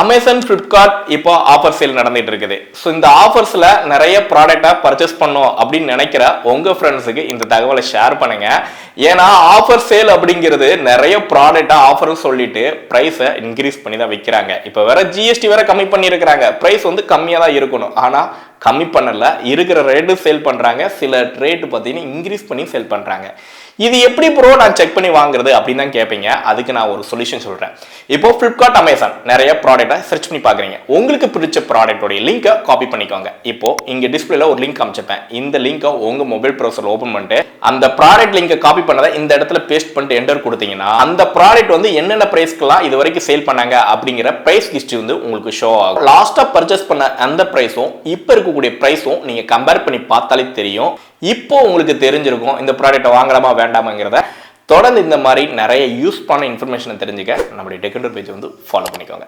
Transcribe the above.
Amazon Flipkart இப்போ offer sale நடந்துட்டு இருக்குது. ஸோ இந்த ஆஃபர்ஸில் நிறைய ப்ராடக்டை பர்ச்சேஸ் பண்ணோம் அப்படின்னு நினைக்கிற உங்கள் ஃப்ரெண்ட்ஸுக்கு இந்த தகவலை ஷேர் பண்ணுங்க. ஏன்னா ஆஃபர் சேல் அப்படிங்கிறது நிறைய ப்ராடக்டை ஆஃபர்னு சொல்லிட்டு ப்ரைஸை இன்க்ரீஸ் பண்ணி தான் விற்கிறாங்க இப்போ வேற ஜிஎஸ்டி வேற கம்மி பண்ணியிருக்கிறாங்க. ப்ரைஸ் வந்து கம்மியாக தான் இருக்கணும். ஆனால் கம்மி பண்ணலை. இருக்கிற ரேட்டு சேல் பண்ணுறாங்க சில ரேட்டு பார்த்தீங்கன்னா இன்க்ரீஸ் பண்ணி சேல் பண்ணுறாங்க இது எப்படி ப்ரோ நான் செக் பண்ணி வாங்குறது அப்படின்னு தான் கேட்பீங்க அதுக்கு நான் ஒரு சொல்யூஷன் சொல்கிறேன் இப்போ ஃப்ளிப்கார்ட் அமேசான் நிறைய ப்ராடக்ட்டை சர்ச் பண்ணி பார்க்குறீங்க. உங்களுக்கு பிடிச்ச ப்ராடக்டோடைய லிங்கை காப்பி பண்ணிக்கோங்க. இப்போ இங்கே டிஸ்பிளேல ஒரு லிங்க் அமைச்சிருப்பேன் இந்த லிங்கை உங்கள் மொபைல் ப்ரௌசர் ஓப்பன் பண்ணிட்டு அந்த ப்ராடக்ட் லிங்கை காப்பி பண்ணதை இந்த இடத்துல பேஸ்ட் பண்ணிட்டு என்டர் கொடுத்தீங்கன்னா அந்த ப்ராடக்ட் வந்து என்னென்ன ப்ரைஸ்க்கெல்லாம் இது வரைக்கும் சேல் பண்ணாங்க அப்படிங்கிற ப்ரைஸ் ஹிஸ்ட்ரி வந்து உங்களுக்கு ஷோ ஆகும். லாஸ்ட்டாக பர்ச்சேஸ் பண்ண அந்த ப்ரைஸும் இப்போ இருக்கக்கூடிய ப்ரைஸும் நீங்கள் கம்பேர் பண்ணி பார்த்தாலே தெரியும். இப்போ உங்களுக்கு தெரிஞ்சிருக்கும் இந்த ப்ராடக்ட்டை வாங்கலாமா வேண்டாமாங்கிறத தொடர்ந்து இந்த மாதிரி நிறைய யூஸ் பண்ண இன்ஃபர்மேஷனை தெரிஞ்சுக்க நம்முடைய டெக்கண்டர் பேஜ் வந்து ஃபாலோ பண்ணிக்கோங்க.